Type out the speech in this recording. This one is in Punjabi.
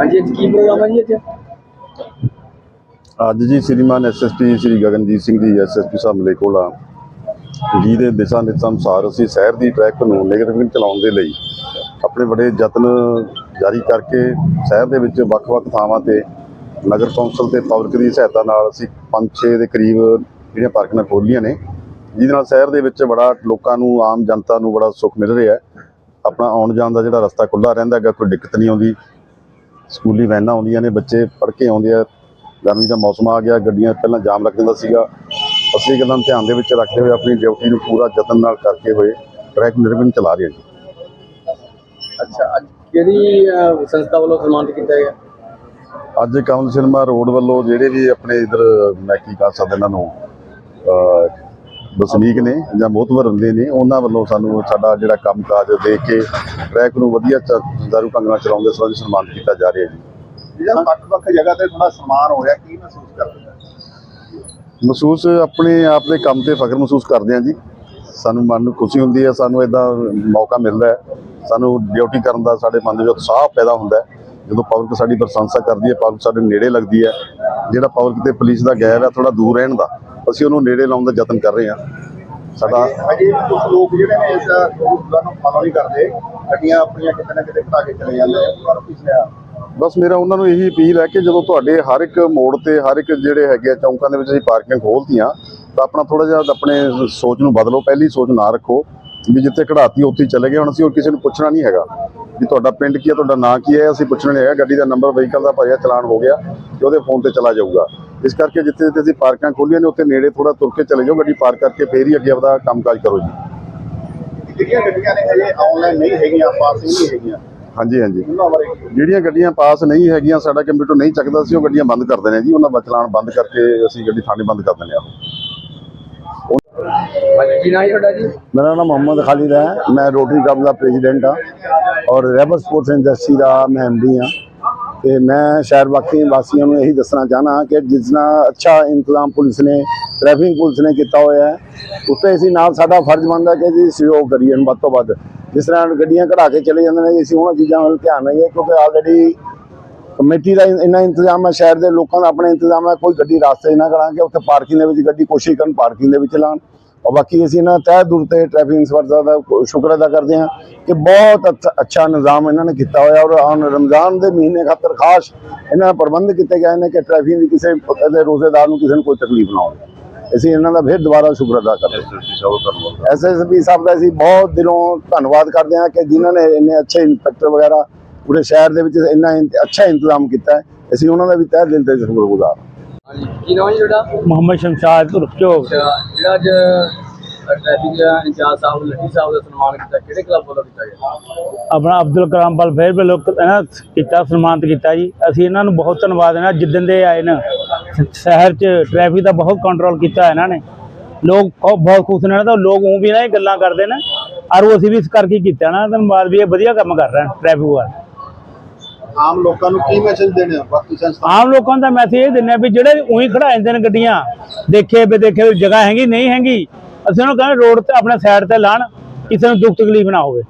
ਹਾਂਜੀ ਅੱਜ ਕੀ ਪ੍ਰੋਗਰਾਮ ਹੈ ਜੀ ਅੱਜ ਅੱਜ ਜੀ ਸ਼੍ਰੀਮਾਨ ਐਸਐਸਪੀ ਸ਼੍ਰੀ ਗਗਨਜੀਤ ਸਿੰਘ ਜੀ ਐਸਐਸਪੀ ਸਾਹਿਬ ਮਲੇਕੋਲਾ ਜੀ ਦੇ ਦਿਸ਼ਾ ਨਿਰਦੇਸ਼ਾਂ ਅਨੁਸਾਰ ਅਸੀਂ ਸ਼ਹਿਰ ਦੀ ਟ੍ਰੈਫਿਕ ਨੂੰ ਨੇਗੇਟਿਵ ਚਲਾਉਣ ਦੇ ਲਈ ਆਪਣੇ ਬੜੇ ਯਤਨ ਜਾਰੀ ਕਰਕੇ ਸ਼ਹਿਰ ਦੇ ਵਿੱਚ ਵੱਖ-ਵੱਖ ਥਾਵਾਂ ਤੇ ਨਗਰ ਕੌਂਸਲ ਤੇ ਪਬਲਿਕ ਦੀ ਸਹਾਇਤਾ ਨਾਲ ਅਸੀਂ 5-6 ਦੇ ਕਰੀਬ ਜਿਹੜੀਆਂ ਪਾਰਕਾਂ ਖੋਲੀਆਂ ਨੇ, ਜਿਹਦੇ ਨਾਲ ਸ਼ਹਿਰ ਦੇ ਵਿੱਚ ਬੜਾ ਲੋਕਾਂ ਨੂੰ, ਆਮ ਜਨਤਾ ਨੂੰ ਬੜਾ ਸੁੱਖ ਮਿਲ ਰਿਹਾ ਹੈ। ਆਪਣਾ ਆਉਣ ਜਾਣ ਦਾ ਜਿਹੜਾ ਰਸਤਾ ਖੁੱਲ੍ਹਾ ਰਹਿੰਦਾ ਹੈਗਾ ਕੋਈ ਦਿੱਕਤ ਨਹੀਂ ਆਉਂਦੀ। ਸਕੂਲੀ ਵੈਨਾਂ ਆਉਂਦੀਆਂ ਨੇ ਬੱਚੇ ਪੜ੍ਹ ਕੇ ਆਉਂਦੇ ਆ। ਗਰਮੀ ਦਾ ਮੌਸਮ ਆ ਗਿਆ ਗੱਡੀਆਂ ਪਹਿਲਾਂ ਜਾਮ ਲੱਗ ਜਾਂਦਾ ਸੀਗਾ। ਅਸੀਂ ਨੂੰ ਧਿਆਨ ਦੇ ਵਿੱਚ ਰੱਖਦੇ ਹੋਏ ਆਪਣੀ ਡਿਊਟੀ ਨੂੰ ਪੂਰਾ ਯਤਨ ਨਾਲ ਕਰਕੇ ਹੋਏ ਟਰੈਕ ਨਿਰਵਿਘਨ ਚਲਾ ਰਹੇ ਹਾਂ ਜੀ। ਅੱਛਾ ਅੱਜ ਕਿਹੜੀ ਸੰਸਥਾ ਵੱਲੋਂ ਸਨਮਾਨਿਤ ਕੀਤਾ ਗਿਆ? ਅੱਜ ਕਮਲ ਸਿਨੇਮਾ ਰੋਡ ਵੱਲੋਂ ਜਿਹੜੇ ਵੀ ਆਪਣੇ ਇਧਰ ਮੈਂ ਕੀ ਕਹਿ ਸਕਦਾ ਇਹਨਾਂ ਨੂੰ ਵਸਨੀਕ ਨੇ ਜਾਂ ਮੋਤਵਰ ਹੁੰਦੇ ਨੇ ਉਹਨਾਂ ਵੱਲੋਂ ਸਾਨੂੰ ਸਾਡਾ ਜਿਹੜਾ ਕੰਮਕਾਜ ਦੇਖ ਕੇ ਟਰੈਕ ਨੂੰ ਵਧੀਆ ਦਾਰੂ ਢੰਗ ਨਾਲ ਚਲਾਉਣ ਦੇ ਸੰਬੰਧ ਸਨਮਾਨਿਤ ਕੀਤਾ ਜਾ ਰਿਹਾ ਜੀ। ਜਿਹੜਾ ਵੱਖ-ਵੱਖ ਜਗ੍ਹਾ ਤੇ ਥੋੜਾ ਸਨਮਾਨ ਹੋ ਰਿਹਾ ਕੀ ਮਹਿਸੂਸ ਕਰਦੇ ਮਹਿਸੂਸ ਆਪਣੇ ਆਪ ਦੇ ਕੰਮ ਤੇ ਫਖਰ ਮਹਿਸੂਸ ਕਰਦੇ ਹਾਂ ਜੀ। ਸਾਨੂੰ ਮਨ ਨੂੰ ਖੁਸ਼ੀ ਹੁੰਦੀ ਹੈ ਸਾਨੂੰ ਇਦਾਂ ਮੌਕਾ ਮਿਲਦਾ ਹੈ। ਸਾਨੂੰ ਡਿਊਟੀ ਕਰਨ ਦਾ ਸਾਡੇ ਮਨ ਦੇ ਵਿੱਚ ਉਤਸ਼ਾਹ ਪੈਦਾ ਹੁੰਦਾ ਹੈ। ਜਦੋਂ ਪਬਲਿਕ ਸਾਡੀ ਪ੍ਰਸ਼ੰਸਾ ਕਰਦੀ ਹੈ ਪਬਲਿਕ ਸਾਡੇ ਨੇੜੇ ਲੱਗਦੀ ਹੈ ਜਿਹੜਾ ਪਬਲਿਕ ਤੇ ਪੁਲਿਸ ਦਾ ਗੈਪ ਹੈ ਥੋੜਾ ਦੂਰ ਰਹਿਣ ਦਾ ਅਸੀਂ ਉਹਨੂੰ ਨੇੜੇ ਲਾਉਣ ਦਾ ਯਤਨ ਕਰ ਰਹੇ ਹਾਂ। ਸਾਡਾ ਅਜੇ ਕੁਝ ਲੋਕ ਜਿਹੜੇ ਨੇ ਇਸ ਰੂਲਾਂ ਨੂੰ ਫਾਲੋ ਨਹੀਂ ਕਰਦੇ ਗੱਡੀਆਂ ਆਪਣੀਆਂ ਕਿਤੇ ਨਾ ਕਿਤੇ ਘਟਾ ਕੇ ਚਲੇ ਜਾਂਦੇ ਲਿਆ ਬਸ ਮੇਰਾ ਉਹਨਾਂ ਨੂੰ ਇਹੀ ਅਪੀਲ ਹੈ ਕਿ ਜਦੋਂ ਤੁਹਾਡੇ ਹਰ ਇੱਕ ਮੋੜ ਤੇ ਹਰ ਇੱਕ ਜਿਹੜੇ ਹੈਗੇ ਆ ਚੌਂਕਾਂ ਦੇ ਵਿੱਚ ਅਸੀਂ ਪਾਰਕਿੰਗ ਖੋਲਤੀਆਂ ਤਾਂ ਆਪਣਾ ਥੋੜਾ ਜਿਹਾ ਆਪਣੇ ਸੋਚ ਨੂੰ ਬਦਲੋ ਪਹਿਲੀ ਸੋਚ ਨਾ ਰੱਖੋ। ਵੀ ਜਿੱਥੇ ਕਢਾਤੀ ਉੱਥੇ ਚਲੇ ਗਏ ਹੁਣ ਅਸੀਂ ਉਹ ਕਿਸੇ ਨੂੰ ਪੁੱਛਣਾ ਨਹੀਂ ਹੈਗਾ ਵੀ ਤੁਹਾਡਾ ਪਿੰਡ ਕੀ ਹੈ ਤੁਹਾਡਾ ਨਾਂ ਕੀ ਹੈ ਅਸੀਂ ਪੁੱਛਣਾ ਨਹੀਂ ਹੈਗਾ ਗੱਡੀ ਦਾ ਨੰਬਰ ਵਹੀਕਲ ਦਾ ਭਰਿਆ ਚਲਾਨ ਹੋ ਗਿਆ ਤੇ ਉਹਦੇ ਫੋਨ ਤੇ ਚਲਾ ਜਾਊਗਾ। ਇਸ ਕਰਕੇ ਜਿੱਥੇ ਜਿੱਥੇ ਅਸੀਂ ਪਾਰਕਾਂ ਖੋਲੀਆਂ ਨੇ ਉੱਥੇ ਨੇੜੇ ਥੋੜਾ ਤੁਰ ਕੇ ਚਲੇ ਜਾਓ ਗੱਡੀ ਪਾਰਕ ਕਰਕੇ ਫੇਰ ਹੀ ਅੱਗੇ ਆਪਦਾ ਕੰਮਕਾਜ ਕਰੋ ਜੀ। ਜਿਹੜੀਆਂ ਗੱਡੀਆਂ ਨੇ ਹਜੇ ਆਨਲਾਈਨ ਨਹੀਂ ਹੈਗੀਆਂ ਪਾਸਿੰਗ ਨਹੀਂ ਹੈਗੀਆਂ। ਹਾਂਜੀ ਹਾਂਜੀ? ਜਿਹੜੀਆਂ ਗੱਡੀਆਂ ਪਾਸ ਨਹੀਂ ਹੈਗੀਆਂ ਸਾਡਾ ਕੰਪਿਊਟਰ ਨਹੀਂ ਚੱਕਦਾ ਸੀ ਉਹ ਗੱਡੀਆਂ ਬੰਦ ਕਰ ਦਿੰਦੇ ਜੀ ਉਹਨਾਂ ਦਾ ਚਲਾਨ ਬੰਦ ਕਰਕੇ ਅਸੀਂ ਗੱਡੀ ਥਾਣੇ ਬੰਦ ਕਰ ਦਿੰਦੇ ਹਾਂਜੀ ਕੀ ਨਾਮ ਹੈ ਤੁਹਾਡਾ ਜੀ? ਮੇਰਾ ਨਾਮ ਮੁਹੰਮਦ ਖਾਲਿਦ ਹੈ। ਮੈਂ ਰੋਟਰੀ ਕਲੱਬ ਦਾ ਪ੍ਰੈਜ਼ੀਡੈਂਟ ਹਾਂ ਔਰ ਰੈਬਰ ਸਪੋਰਟਸ ਇੰਡਸਟਰੀ ਦਾ ਮੈਂ ਐਮਡੀ ਹਾਂ। ਤੇ ਮੈਂ ਸ਼ਹਿਰ ਵਾਸੀ ਵਾਸੀਆਂ ਨੂੰ ਇਹੀ ਦੱਸਣਾ ਚਾਹਨਾ ਕਿ ਜਿਸਨਾ ਅੱਛਾ ਇੰਤਜ਼ਾਮ ਪੁਲਿਸ ਨੇ ਟ੍ਰੈਫਿਕ ਪੁਲਿਸ ਨੇ ਕੀਤਾ ਹੋਇਆ ਹੈ ਉੱਤੇ ਅਸੀਂ ਨਾਲ ਸਾਡਾ ਫਰਜ਼ ਬਣਦਾ ਕਿ ਜੀ ਸਹਿਯੋਗ ਕਰੀਏ ਵੱਧ ਤੋਂ ਵੱਧ। ਜਿਸ ਤਰ੍ਹਾਂ ਗੱਡੀਆਂ ਕਢਾ ਕੇ ਚਲੇ ਜਾਂਦੇ ਨੇ ਅਸੀਂ ਉਹਨਾਂ ਚੀਜ਼ਾਂ ਵੱਲ ਧਿਆਨ ਨਹੀਂ ਹੈ ਕਿਉਂਕਿ ਆਲਰੇਡੀ ਕਮੇਟੀ ਦਾ ਇੰਨਾ ਇੰਤਜ਼ਾਮ ਹੈ, ਸ਼ਹਿਰ ਦੇ ਲੋਕਾਂ ਦਾ ਆਪਣਾ ਇੰਤਜ਼ਾਮ ਹੈ, ਕੋਈ ਗੱਡੀ ਰਾਸਤੇ ਨਾ ਕਰਾਂਗੇ ਉੱਥੇ ਪਾਰਕਿੰਗ ਦੇ ਵਿੱਚ ਗੱਡੀ ਕੋਸ਼ਿਸ਼ ਕਰਨ ਪਾਰਕਿੰਗ ਦੇ ਵਿੱਚ ਲਾਉਣ। ਔਰ ਬਾਕੀ ਅਸੀਂ ਇਹਨਾਂ ਤਹਿ ਦੂਰ ਤੇ ਟ੍ਰੈਫਿਕ ਇੰਸਪੈਕਟਰ ਦਾ ਸ਼ੁਕਰ ਅਦਾ ਕਰਦੇ ਹਾਂ ਕਿ ਬਹੁਤ ਅੱਛਾ- ਨਿਜ਼ਾਮ ਇਹਨਾਂ ਨੇ ਕੀਤਾ ਹੋਇਆ ਔਰ ਆਉਣ ਰਮਜ਼ਾਨ ਦੇ ਮਹੀਨੇ ਖਾਤਰ ਖਾਸ ਇਹਨਾਂ ਪ੍ਰਬੰਧ ਕੀਤੇ ਗਏ ਨੇ ਕਿ ਟ੍ਰੈਫਿਕ ਦੀ ਕਿਸੇ ਦੇ ਰੋਜ਼ੇਦਾਰ ਨੂੰ ਕਿਸੇ ਨੂੰ ਕੋਈ ਤਕਲੀਫ ਨਾ ਹੋਵੇ। ਅਸੀਂ ਇਹਨਾਂ ਦਾ ਫਿਰ ਦੁਬਾਰਾ ਸ਼ੁਕਰ ਅਦਾ ਕਰਦੇ ਹਾਂ। ਐਸਐਸਪੀ ਸਾਹਿਬ ਦਾ ਅਸੀਂ ਬਹੁਤ ਦਿਲੋਂ ਧੰਨਵਾਦ ਕਰਦੇ ਹਾਂ ਕਿ ਜਿਨ੍ਹਾਂ ਨੇ ਇੰਨੇ ਅੱਛੇ ਇੰਸਪੈਕਟਰ ਵਗੈਰਾ ਪੂਰੇ ਸ਼ਹਿਰ ਦੇ ਵਿੱਚ ਇੰਨਾ ਅੱਛਾ ਇੰਤਜ਼ਾਮ ਕੀਤਾ ਹੈ। ਅਸੀਂ ਉਹਨਾਂ ਦਾ ਵੀ ਤਹਿ ਦਿਲ ਤੇ ਸ਼ੁਕਰਗੁਜ਼ਾਰ ਹਾਂ। ਹਾਂਜੀ ਕੀ ਨਾਮ ਹੈ ਜੀ ਤੁਹਾਡਾ? ਮੁਹੰਮਦ ਸ਼ਮਸ਼ਾਦ ਅੱਛਾ ਜਿਹੜਾ ਅੱਜ ਟ੍ਰੈਫਿਕ ਇੰਚਾਰਜ ਸਾਹਿਬ ਲੱਡੀ ਸਾਹਿਬ ਦਾ ਸਨਮਾਨ ਕੀਤਾ ਕਿਹੜੇ ਕਲੱਬ ਵੱਲੋਂ ਕੀਤਾ ਗਿਆ? ਆਪਣਾ ਅਬਦੁਲ ਕਲਾਮ ਬਲ ਫੇਰ ਵੱਲੋਂ ਕੀਤਾ ਸਨਮਾਨਿਤ ਕੀਤਾ ਜੀ। ਅਸੀਂ ਇਹਨਾਂ ਨੂੰ ਬਹੁਤ ਧੰਨਵਾਦ ਹੈ ਜਿੱਦਣ ਦੇ ਆਏ ਨੇ ਸ਼ਹਿਰ 'ਚ ਟ੍ਰੈਫਿਕ ਦਾ ਬਹੁਤ ਕੰਟਰੋਲ ਕੀਤਾ ਇਹਨਾਂ ਨੇ। ਲੋਕ ਬਹੁਤ ਖੁਸ਼ ਨੇ ਤਾਂ ਲੋਕ ਉਹ ਵੀ ਨਾ ਇਹ ਗੱਲਾਂ ਕਰਦੇ ਨੇ। ਔਰ ਉਹ ਅਸੀਂ ਵੀ ਇਸ ਕਰਕੇ ਕੀਤਾ ਨਾ ਧੰਨਵਾਦ ਵੀ ਇਹ ਵਧੀਆ ਕੰਮ ਕਰ ਰਹੇ ਨੇ ਟ੍ਰੈਫਿਕ ਵਾਲੇ। ਆਮ ਲੋਕਾਂ ਨੂੰ ਕੀ ਮੈਸੇਜ ਦੇਣੇ ਆ? ਬਾਕੀ ਸੰਸਥਾ ਆਮ ਲੋਕਾਂ ਦਾ ਮੈਸੇਜ ਇਹ ਦਿੰਦੇ ਆ ਵੀ ਜਿਹੜੇ ਉਹੀ ਖੜਾ ਜਾਂਦੇ ਨੇ ਗੱਡੀਆਂ ਦੇਖੇ ਵੀ ਦੇਖੇ ਵੀ ਜਗ੍ਹਾ ਹੈਗੀ ਨਹੀਂ ਹੈਗੀ ਅਸੀਂ ਉਹਨਾਂ ਨੂੰ ਕਹਿੰਦੇ ਰੋਡ ਤੇ ਆਪਣੇ ਸਾਈਡ ਤੇ ਲਾਣ ਕਿਸੇ ਨੂੰ ਦੁੱਖ ਤਕਲੀਫ ਨਾ ਹੋਵੇ।